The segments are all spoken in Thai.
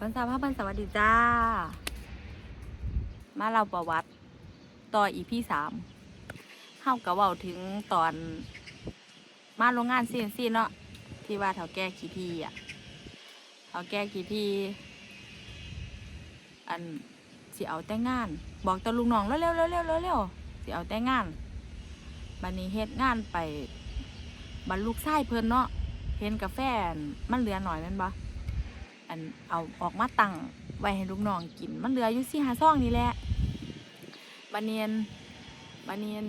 คนสาวพะบันสวัสดีจ้า มาเราประวัติต่ออีพี่สามเฮากะเว้าถึงตอน มาโรงงานซีนซีเนาะที่ว่าเถาแก่ขี้ที่อะเถาแก่ขี้ที่ อันสิเอาแต่งงาน บอกตาลุงน้องเร็วเร็วเร็วเร็วเร็วเร็วสิเอาแต่งงานบันนี้เฮ็ดงานไปบรรลูกไส้เพิ่นเนาะเห็นกาแฟมันเหลือหน่อยแม่นบ่ อันเอาออกมาตั้งไว้ให้ลูกน้องกิน มันเหลืออยู่สี่หาซองนี่แหละบาเนียนบาเนียน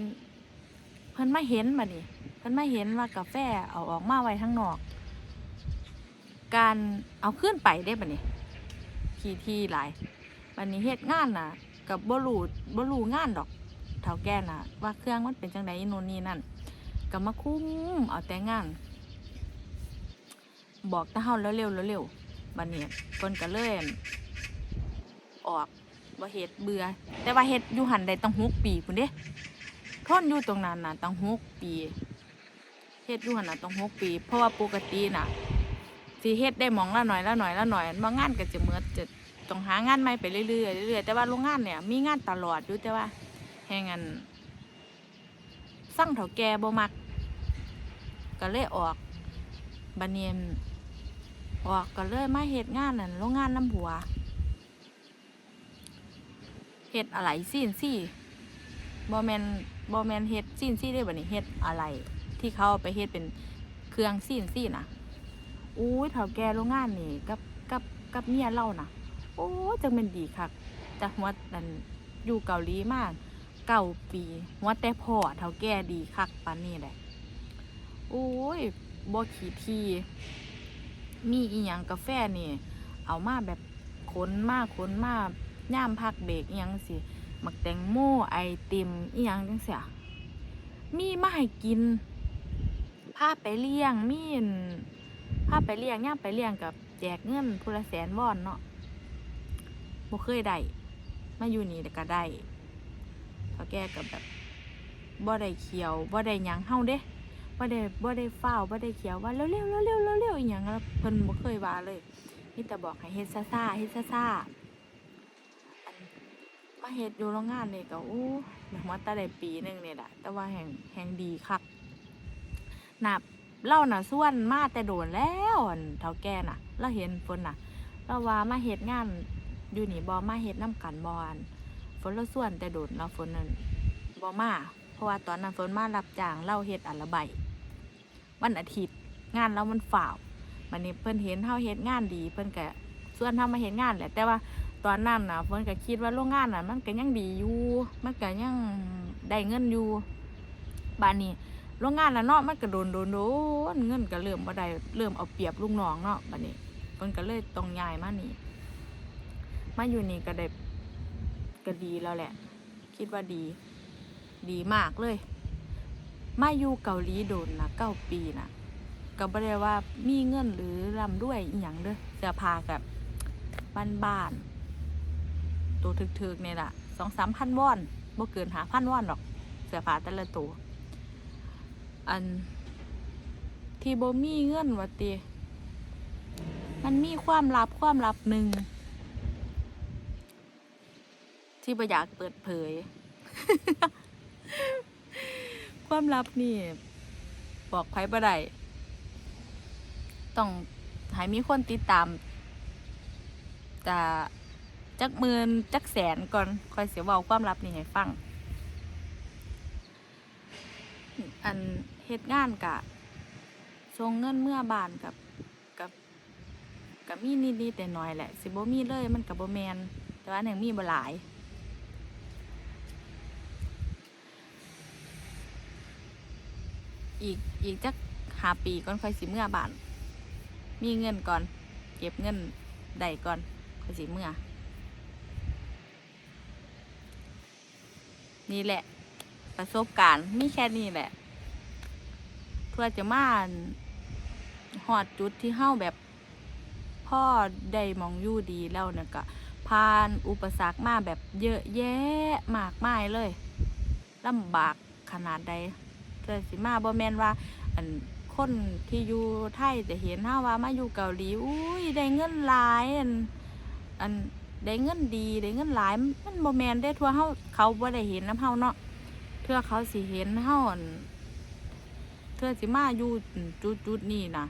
เพิ่นมาเห็นบัดนี้เพิ่นมาเห็นว่ากาแฟเอาออกมาไว้ข้งนอก การเอาขึ้นไปได้บัดนี้ขี่ที่หลายบัดนี้เฮ็ดงานน่ะ กับบ่รู้บ่รู้งานดอกเท่าแก่น่ะ ว่าเครื่องมันเป็นจังไดโน่นนี่นั่นก็มาคุ้มเอาแต่งาน บอกแตาเฮาเร็วๆเร็วๆ บันนี้เพิ่นก็เลยอั่นออกว่าเฮ็ดเบื่อ แต่ว่าเฮ็ดอยู่หันได้ตั้งหกปีพุ่นเด้ทนอยู่ตรงนั้นน่ะตั้งหกปีเฮ็ดอยู่หันน่ะตั้งหกปี เพราะว่าปกติน่ะสิเฮ็ดได้มองละหน่อยละหน่อยละหน่อยบางงานก็จะเมือจะต้องหางานใหม่ไปเรื่อยๆเรื่อยๆแต่ว่าโรงงานเนี่ยมีงานตลอดอยู่แต่ว่าแฮงอันสร้างเฒ่าแก่บ่มักก็เลยออกบัดนี้อั่น ออกก็เลยมาเฮ็ดงานนั่นโรงงานน้ำหัวเฮ็ดอะไรซีนซี่บอแมนบอแมนเฮ็ดซีนซี่ได้บ่นี่เฮ็ดอะไร ที่เขาไปเฮ็ดเป็นเครื่องซีนซี่น่ะอู้ยเฒ่าแกโรงงานนี่กับกับกับเมียเล่านะโอ้ยจังเป็นดีคักจากหัวนั่นอยู่เกาหลีมากเก้าปีหัวแต่พ่อเฒ่าแก่ดีคักปานนี้แหละโอ้ยบ่ขี้ที มีอีหยังกาแฟนี่ เอามาแบบขนมาขนมาย่ามพักเบรกอีหยังสิหมักแตงโมไอติมอีหยังจังเสียมีมาให้กินพาไปเลี้ยงมีนพาไปเลี้ยงย่ามไปเลี้ยงกับแจกเงินพุละแสนวอนเนาะบ่เคยได้มาอยู่นี่แต่ก็ได้พอแกกับแบบบ่ได้เขียวบ่ได้ยังเฮาเด้ บ่ได้บ่ได้เฝ้าวบ่ได้เขียวว่าเร็วๆเร็วๆเร็วๆเร็วอีหยังแล้วเพิ่นบ่เคยว่าเลยมีแต่บอกให้เฮ็ดซ่าๆเฮ็ดซ่าๆมาเฮ็ดอยู่โรงงานนี่ก็อู้หัวตาได้ปีหนึงนี่แหละแต่ว่าแห่งแห่งดีคักนับเล่าน่ะส่วนมาแต่โดนแล้วเฒ่าแก่น่ะเราเห็นเพิ่นน่ะเราว่ามาเฮ็ดงานอยู่นี่บ่มาเฮ็ดนํกันบ่อันฝนเราส่วนแต่โดนเราฝนนั่นบ่มาเพราะว่าตอนนั้นฝนมารับจ้างเล่าเฮ็ดอัลบัย วันอาทิตย์งานเรามันฝ่าววันนี้เพิ่นเห็นเฮาเฮ็ดงานดี เพิ่นก็ส่วนเฮามาเฮ็ดงานแหละแต่ว่าตอนนั้นน่ะเพิ่นก็คิดว่าโรงงานน่ะ มันก็ยังดีอยู่มันก็ยังได้เงินอยู่บ้านนี้โรงงานละเนาะมันก็โดนโดนโดนเงินก็เริ่มบ่ได้เริ่มเอาเปรียบลูกน้องเนาะบัดนี้เพิ่นก็เลยต้องย้ายมานี่มาอยู่นี่ก็ได้ก็ดีแล้วแหละ คิดว่าดี ดีมากเลย มาอยู่เกาหลีโดนนะเก้าปีนะก็บ่ได้ว่ามีเงินหรือร่ำด้วยอหย่างเด้อเสื้อผ้ากับบ้านบ้านๆตัวถึกๆเนี่ยล่ะสองสามพันวอนบ่เกินหาพันวอนหรอกเสื้อผ้าแต่ละตัวอัน ที่บ่มีเงินวะติมันมีความลับความลับหนึ่ง ที่บ่อยากเปิดเผย ความลับนี่ บอกไผบ่ได้ต้องให้มีคนติดตามจะจักหมื่นจักแสนก่อนค่อยเสียเว้าความลับนี่ให้ฟัง อันเฮ็ดงานกะส่งเงินเมื่อบานกับกับกับมีนิดๆแต่น้อยแหละ สิบ่มีเลยมันกับบ่แมนแต่ว่าหนึ่งมีบ่หลาย อีกอีกจักหาปีก่อนค่อยสิเมื่อบานมีเงินก่อน เก็บเงินได้ก่อนค่อยสิเมื่อ นี่แหละ ประสบการณ์มีแค่นี้แหละ เพื่อจะมาหอดจุดที่เฮ้าแบบพ่อได้มองอยู่ดีแล้วเนี่ยก็ผ่านอุปสรรคมาแบบเยอะแยะมากมายเลยลำบากขนาดใด เกิดสิมาบ่แม่นว่า อันคนที่อยู่ไทยจะเห็นเฮาว่ามาอยู่เกาหลีอุ้ยได้เงินหลายอันอันได้เงินดีได้เงินหลายมันบ่แม่นได้ทั่วเฮาเขาบ่ได้เห็นนํเฮาเนาะเทื่อเขาสิเห็นเฮาอันเทื่อสิมาอยู่จุดๆนี้น่ะ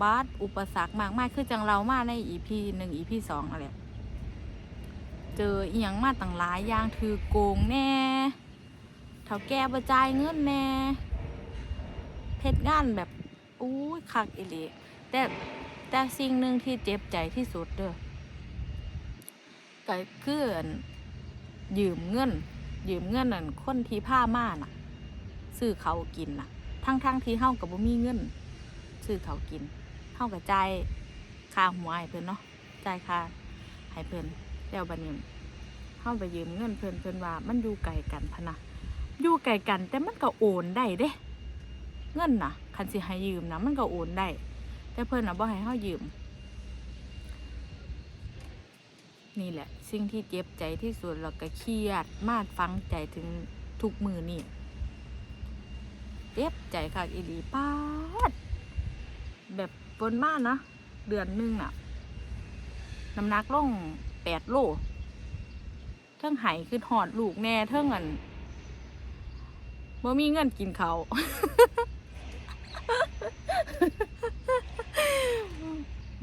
บาดอุปสรรคมากมายคือจังเรามาใน EP 1 EP 2นั่นแหละไรเจออียงมาตั้งหลายอย่างถือโกงแน่ เฒ่าแก่บ่จ่ายเงินแน่เพชรงานแบบอู้คักอีหลีแต่แต่สิ่งหนึ่งที่เจ็บใจที่สุดเด้อก็คืออั่นยืมเงิน ยืมเงินนั่นคนที่ผ้าม่าน่ะซื้อเขากินน่ะ ทั้งทั้งที่เฮากับบ่มีเงินซื้อเขากินเฮากับจ่ายค่าหัวให้เพิ่นเนาะจ่ายค่าให้เพิ่นแล้วบัดนี้เฮาไปยืมเงินเพิ่นเพิ่นว่ามันอยู่ไกลกันพะนะ อยู่ไกลกัน แต่มันก็โอนได้เด้ เงินน่ะคันสิให้ยืมนะมันก็โอนได้ แต่เพิ่อนนะบ่ให้เฮายืม นี่แหละ สิ่งที่เจ็บใจที่สุดแล้วก็เครียด มากฟังใจถึงทุกมือนี่เจ็บใจค่ะอีหลีป้าดแบบบนมากนะ เดือนหนึงอะน้ำหนักลงแปดโลเทิงไห้คือหอดลูกแน่เทิงอัน บ่มีเงินกินเขา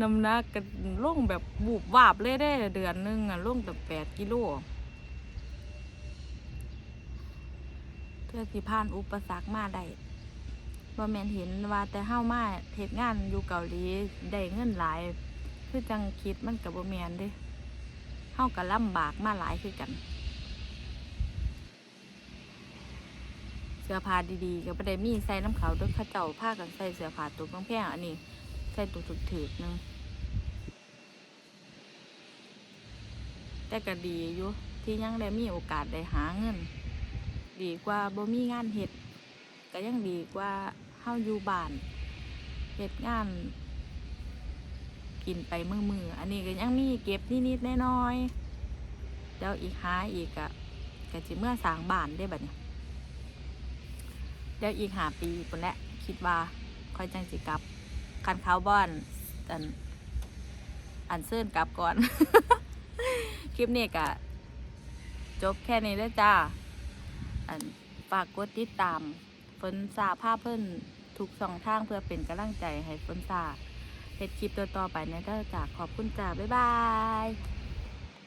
น้ำหนักก็ล่งแบบบูบวาบเลยได้เดือนนึงอะลงแตั้งแปดกิโลเพื่อที่ผ่านอุปสรรคมาได้บ่แมนเห็นว่าแต่เฮามาเฮ็ดงานอยู่เกาหลีได้เงินหลาย คือจังคิดมันก็บ่แมนเด้เฮาก็ลำบากมาหลายคือกัน สื้อผ้าดีๆก็บ่ได้มีใส่น้ำขาเด้วยเขาเจ้าผ้ากันใส่เสื้อผ้าตัวแพงๆอันนี้ใส่ตัวถูกๆหนึงแต่ก็ดีอยู่ที่ยังได้มีโอกาสได้หาเงิน ดีกว่าบ่มีงานเฮ็ดก็ยังดีกว่าเฮาอยู่บ้านเฮ็ดงาน กินไปมือมืออันนี้ก็ยังมีเก็บนิดๆน้อยๆเดี๋ยวอีกหาอีกอะก็สิเมื่อสร้างบ้านได้บัดนี้ เดี๋ยวอีกหาปีปุ่นแหละคิดว่าค่อยจังสิกลับคันเขาบ้านอันอันเซิ่นกลับก่อน คลิปนี้ก็จบแค่นี้แล้วจ้า อันฝากกดติดตามฝนซาผ้าเพิ่นทุกสองทางเพื่อเป็นกำลังใจให้ฝนซาเฮ็ดคลิปตัวต่อไปในเด้อจ้าขอบคุณจ้า บ๊ายบาย